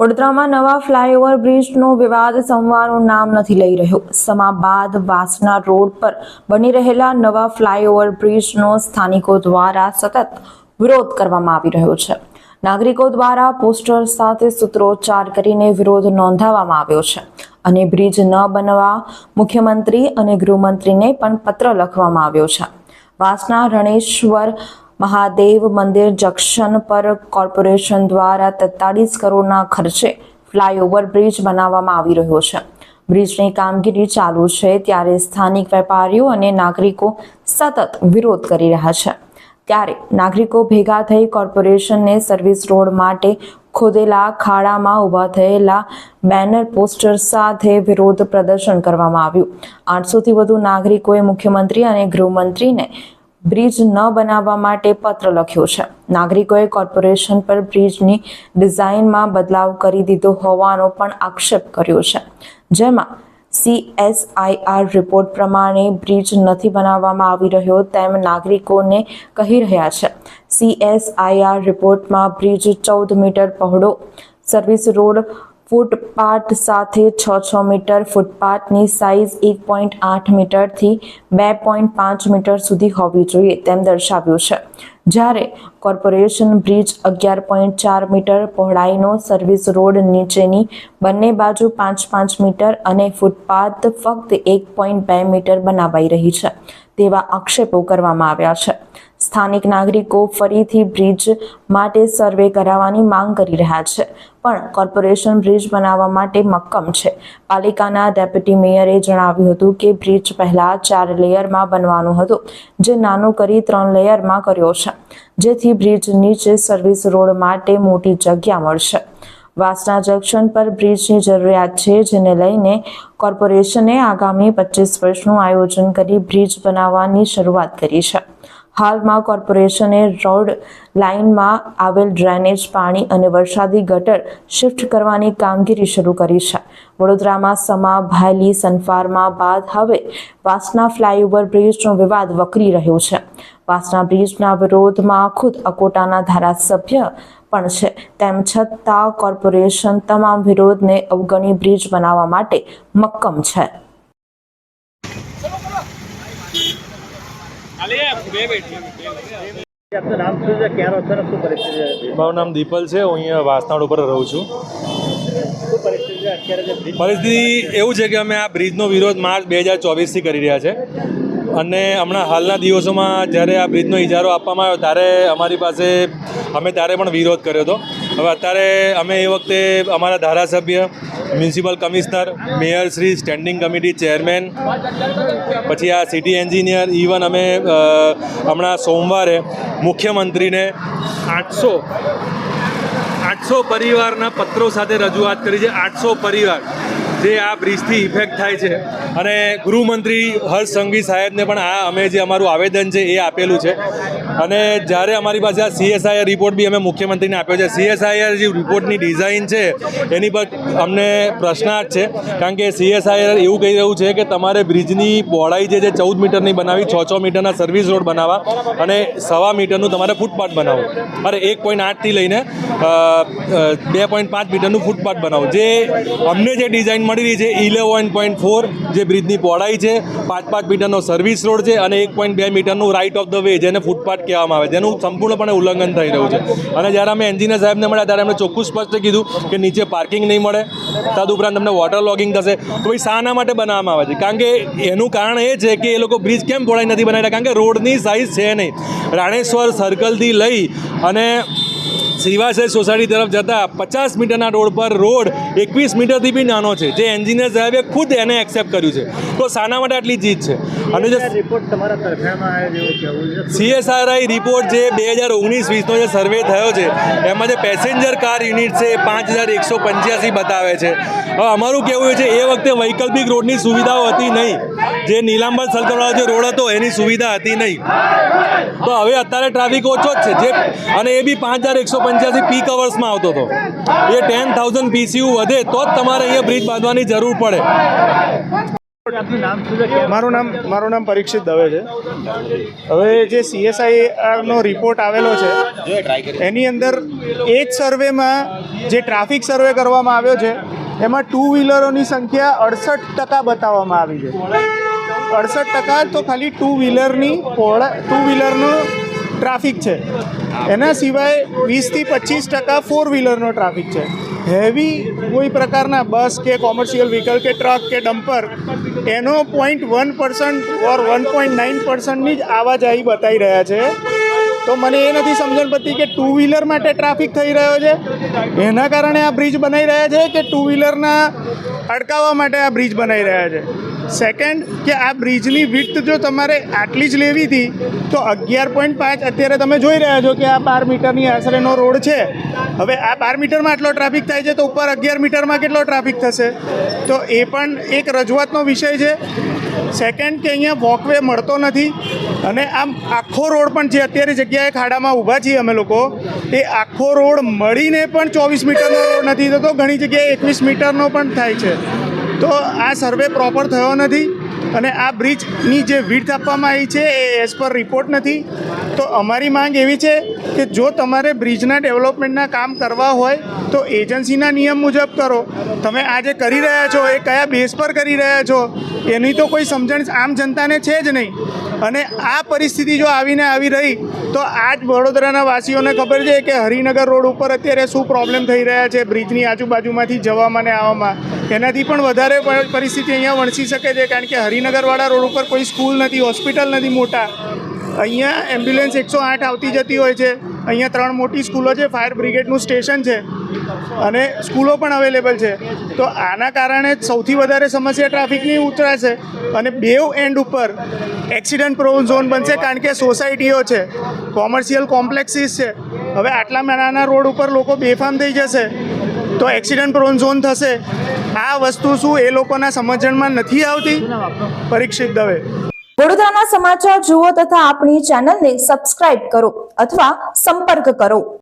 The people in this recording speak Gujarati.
વડોદરામાં નવા ફ્લાયઓવર બ્રિજનો વિવાદ સંવારનું નામ નથી લઈ રહ્યો. સમા બાદ વાસના રોડ પર બની રહેલા નવા ફ્લાયઓવર બ્રિજનો સ્થાનિકો દ્વારા સતત વિરોધ કરવામાં આવી રહ્યો છે. નાગરિકો દ્વારા પોસ્ટર સાથે સૂત્રોચ્ચાર કરીને વિરોધ નોંધાવવામાં આવ્યો છે અને બ્રિજ ન બનવા મુખ્યમંત્રી અને ગૃહમંત્રીને પણ પત્ર લખવામાં આવ્યો છે. વાસના રણેશ્વર મહાદેવ મંદિર જંકશન પર કોર્પોરેશન દ્વારા તેતાળીસ કરોડના ખર્ચે ફ્લાયઓવર બ્રિજ બનાવવામાં આવી રહ્યો છે. બ્રિજની કામગીરી ચાલુ છે ત્યારે સ્થાનિક વેપારીઓ અને નાગરિકો સતત વિરોધ કરી રહ્યા છે. ત્યારે નાગરિકો ભેગા થઈ કોર્પોરેશનને સર્વિસ રોડ માટે ખોદેલા ખાડામાં ઊભા થયેલા બેનર પોસ્ટર સાથે વિરોધ પ્રદર્શન કરવામાં આવ્યું. આઠસોથી વધુ નાગરિકોએ મુખ્યમંત્રી અને ગૃહમંત્રીને બ્રિજ ન બનાવવા માટે પત્ર લખ્યો છે. નાગરિકોએ કોર્પોરેશન પર બ્રિજની ડિઝાઇનમાં બદલાવ કરી દીધો હોવાનો પણ આક્ષેપ કર્યો છે. જેમાં સીએસઆઈઆર રિપોર્ટ પ્રમાણે બ્રિજ નથી બનાવવામાં આવી રહ્યો તેમ નાગરિકોને કહી રહ્યા છે. સીએસઆઈઆર રિપોર્ટમાં બ્રિજ ચૌદ મીટર પહોળો, સર્વિસ રોડ ફૂટપાથ સાથે છ છ મીટર, ફૂટપાથની સાઇઝ એક પોઈન્ટ આઠ મીટરથી બે પોઈન્ટ પાંચ મીટર સુધી હોવી જોઈએ તેમ દર્શાવ્યું છે. જ્યારે કોર્પોરેશન બ્રિજ અગિયાર પોઈન્ટ ચાર મીટર, પહોળાઈનો સર્વિસ રોડ નીચેની બંને બાજુ પાંચ પાંચ મીટર અને ફૂટપાથ ફક્ત એક પોઈન્ટ બે મીટર બનાવાઈ રહી છે તેવા આક્ષેપો કરવામાં આવ્યા છે. સ્થાનિક નાગરિકો ફરીથી બ્રિજ માટે સર્વે કરાવવાની માંગ કરી રહ્યા છે. પણ કોર્પોરેશન બ્રિજ બનાવવા માટે મક્કમ છે. પાલિકાના ડેપ્યુટી મેયરે જણાવ્યું હતું કે બ્રિજ પહેલા ચાર લેયરમાં બનવાનું હતું, જે નાનું કરી ત્રણ લેયરમાં કર્યો છે, જેથી બ્રિજ નીચે સર્વિસ રોડ માટે મોટી જગ્યા મળશે. વાસના જંકશન પર બ્રિજની જરૂરિયાત છે, જેને લઈને કોર્પોરેશને આગામી પચીસ વર્ષનું આયોજન કરી બ્રિજ બનાવવાની શરૂઆત કરી છે. હાલમાં કોર્પોરેશને રોડ લાઇનમાં આવેલ ડ્રેનેજ પાણી અને વરસાદી ગટર શિફ્ટ કરવાની કામગીરી શરૂ કરી છે. વડોદરામાં સમા, ભાયલી, સનફાર્મા બાદ હવે વાસના ફ્લાયઓવર બ્રિજનો વિવાદ વકરી રહ્યો છે. વાસના બ્રિજના વિરોધમાં ખુદ અકોટાના ધારાસભ્ય પણ છે. તેમ છતાં કોર્પોરેશન તમામ વિરોધને અવગણી બ્રિજ બનાવવા માટે મક્કમ છે આપનું નામ શું છે ક્યાં રહો છો અને શું પરિસ્થિતિ છે મારું નામ દીપલ છે, હું અહીંયા વાસનાડ ઉપર રહું છું. પરિસ્થિતિ એવું છે કે અમે આ બ્રિજનો વિરોધ માર્ચ બે હજાર ચોવીસથી કરી રહ્યા છે. અને હમણાં હાલના દિવસોમાં જ્યારે આ બ્રિજનો ઇજારો આપવામાં આવ્યો, ત્યારે અમારી પાસે અમે ત્યારે પણ વિરોધ કર્યો હતો. હવે અત્યારે અમે એ વખતે અમારા ધારાસભ્ય, municipal commissioner, mayor Shri, standing committee chairman, પછી આ સિટી એન્જિનિયર ઇવન અમે હમણાં સોમવારે મુખ્યમંત્રીને આઠસો આઠસો પરિવારના પત્રો સાથે રજૂઆત કરી છે, આઠસો પરિવાર, જે આ બ્રિજથી ઇફેક્ટ થાય છે. અને ગૃહમંત્રી હર્ષ સંઘવી સાહેબને પણ આ અમે જે અમારું આવેદન છે એ આપેલું છે. અને જ્યારે અમારી પાસે આ સીએસઆઈઆર રિપોર્ટ બી અમે મુખ્યમંત્રીને આપ્યો છે. સીએસઆઈઆર જે રિપોર્ટની ડિઝાઇન છે, એની પર અમને પ્રશ્નાર્થ છે. કારણ કે સીએસઆઈઆર એવું કહી રહ્યું છે કે તમારે બ્રિજની પહોળાઈ જે છે, ચૌદ મીટરની બનાવી, છ છ મીટરના સર્વિસ રોડ બનાવવા અને સવા મીટરનું તમારે ફૂટપાથ બનાવો અરે એક પોઈન્ટ આઠથી લઈને બે પોઈન્ટ પાંચ મીટરનું ફૂટપાથ બનાવો જે અમને જે ડિઝાઇન મળી રહી છે ઇલેવન પોઈન્ટ ફોર જે બ્રિજની પહોળાઈ છે, પાંચ પાંચ મીટરનો સર્વિસ રોડ છે અને એક પોઈન્ટ બે મીટરનું રાઇટ ઓફ ધ વે જેને ફૂટપાથ કહેવામાં આવે જેનું સંપૂર્ણપણે ઉલ્લંઘન થઈ રહ્યું છે. અને જ્યારે અમે એન્જિનિયર સાહેબને મળ્યા, ત્યારે એમણે ચોખ્ખું સ્પષ્ટ કીધું કે નીચે પાર્કિંગ નહીં મળે. તદુપરાંત તમને વોટર લોગિંગ થશે. તો ભાઈ શાના માટે બનાવવામાં આવે છે. કારણ કે એનું કારણ એ છે કે એ લોકો બ્રિજ કેમ પહોળાઈ નથી બનાવ્યા? કારણ કે રોડની સાઇઝ છે નહીં. રાણેશ્વર સર્કલથી લઈ અને શ્રીવાસેર સોસાયટી તરફ જતા પચાસ મીટરના રોડ પર રોડ એકવીસ મીટરથી બી નાનો છે. જે એન્જિનિયર સાહેબે ખુદ એને એક્સેપ્ટ કર્યું છે. તો શાના માટે આટલી જીત છે. અને જે રિપોર્ટ તમારા તરફેણમાં સીએસઆરઆઈ રિપોર્ટ જે બે હજાર ઓગણીસ વીસનો જે સર્વે થયો છે એમાં જે પેસેન્જર કાર યુનિટ છે એ પાંચ હજાર એકસો પંચ્યાસી બતાવે છે. હવે અમારું કહેવું છે એ વખતે વૈકલ્પિક રોડની સુવિધાઓ હતી નહીં. જે નીલાંબર સર્કલવાળો જે રોડ હતો, એની સુવિધા હતી નહીં. તો હવે અત્યારે ટ્રાફિક ઓછો જ છે. જે અને એ બી પાંચ હજાર એકસો પંચ્યાસી પીક અવર્સમાં આવતો હતો. એ ટેન થાઉઝન્ડ પીસીયુ વધે તો જ તમારે અહીંયા બ્રિજ બાંધવાની જરૂર પડે. મારું નામ મારું નામ પરીક્ષિત દવે છે. હવે જે સીએસઆઈ નો રિપોર્ટ આવેલો છે, એની અંદર એ જ સર્વેમાં જે ટ્રાફિક સર્વે કરવામાં આવ્યો છે એમાં ટુ વ્હીલરોની સંખ્યા અડસઠ ટકા બતાવવામાં આવી છે. અડસઠ ટકા તો ખાલી ટુ વ્હીલરની પહોળા ટુ વ્હીલરનો ટ્રાફિક છે. એના સિવાય વીસથી પચીસ ટકા ફોર વ્હીલરનો ટ્રાફિક છે. હેવી કોઈ પ્રકારના બસ કે કોમર્શિયલ વ્હીકલ કે ટ્રક કે ડમ્પર એનો point one percent or one point nine પર્સન્ટની જ આવાજાહી બતાવી રહ્યા છે. તો મને એ નથી સમજણ પડતી કે ટુ વ્હીલર માટે ટ્રાફિક થઈ રહ્યો છે. એના કારણે આ બ્રિજ બનાવી રહ્યા છે કે ટુ વ્હીલરના અટકાવવા માટે આ બ્રિજ બનાવી રહ્યા છે. સેકન્ડ કે આ બ્રિજની વિડ્થ જો તમારે આટલી જ લેવી હતી, તો અગિયાર પોઈન્ટ પાંચ અત્યારે તમે જોઈ રહ્યા છો કે આ બાર મીટરની આશરેનો રોડ છે. હવે આ બાર મીટરમાં આટલો ટ્રાફિક થાય છે, તો ઉપર અગિયાર મીટરમાં કેટલો ટ્રાફિક થશે? તો એ પણ એક રજૂઆતનો વિષય છે. સેકન્ડ કે અહીંયા વોકવે મળતો નથી, અને આમ આખો રોડ પણ જે અત્યારે જગ્યાએ ખાડામાં ઊભા છીએ અમે લોકો, એ આખો રોડ મળીને પણ ચોવીસ મીટરનો રોડ નથી થતો, ઘણી જગ્યાએ એકવીસ મીટરનો પણ થાય છે. તો આ સર્વે પ્રોપર થયો નથી. અને આ બ્રિજની જે વિડ્થ આપવામાં આવી છે એ એઝ પર રિપોર્ટ નથી. તો અમારી માંગ એવી છે કે જો તમારે બ્રિજના ડેવલપમેન્ટના કામ કરવા હોય, તો એજન્સીના નિયમ મુજબ કરો. તમે આ જે કરી રહ્યા છો, એ કયા બેઝ પર કરી રહ્યા છો, એની તો કોઈ સમજણ આમ જનતાને છે જ નહીં. અને આ પરિસ્થિતિ જો આવીને આવી રહી, તો આ જ વડોદરાના વાસીઓને ખબર છે કે હરિનગર રોડ ઉપર અત્યારે શું પ્રોબ્લેમ થઈ રહ્યા છે બ્રિજની આજુબાજુમાંથી જવામાં ને આવવામાં. એનાથી પણ વધારે પરિસ્થિતિ અહીંયા વણસી શકે છે, કારણ કે હરિનગરવાળા રોડ ઉપર કોઈ સ્કૂલ નથી, હોસ્પિટલ નથી મોટા. અહીંયા એમ્બ્યુલન્સ એકસો આઠ આવતી જતી હોય છે. અહીંયા ત્રણ મોટી સ્કૂલો છે, ફાયર બ્રિગેડનું સ્ટેશન છે અને સ્કૂલો પણ અવેલેબલ છે. તો આના કારણે સૌથી વધારે સમસ્યા ટ્રાફિકની ઉતરાશે અને બેવ એન્ડ ઉપર એક્સિડન્ટ પ્રોન ઝોન બનશે કારણ કે સોસાયટીઓ છે, કોમર્શિયલ કોમ્પ્લેક્સીસ છે. હવે આટલા નાના રોડ ઉપર લોકો બેફામ થઈ જશે. તો એક્સિડન્ટ પ્રોન ઝોન થશે. આ વસ્તુ શું એ લોકોના સમજણમાં નથી આવતી? પરીક્ષિત દવે. વડોદરાના સમાચાર જુઓ તથા આપણી ચેનલને સબસ્ક્રાઇબ કરો અથવા સંપર્ક કરો.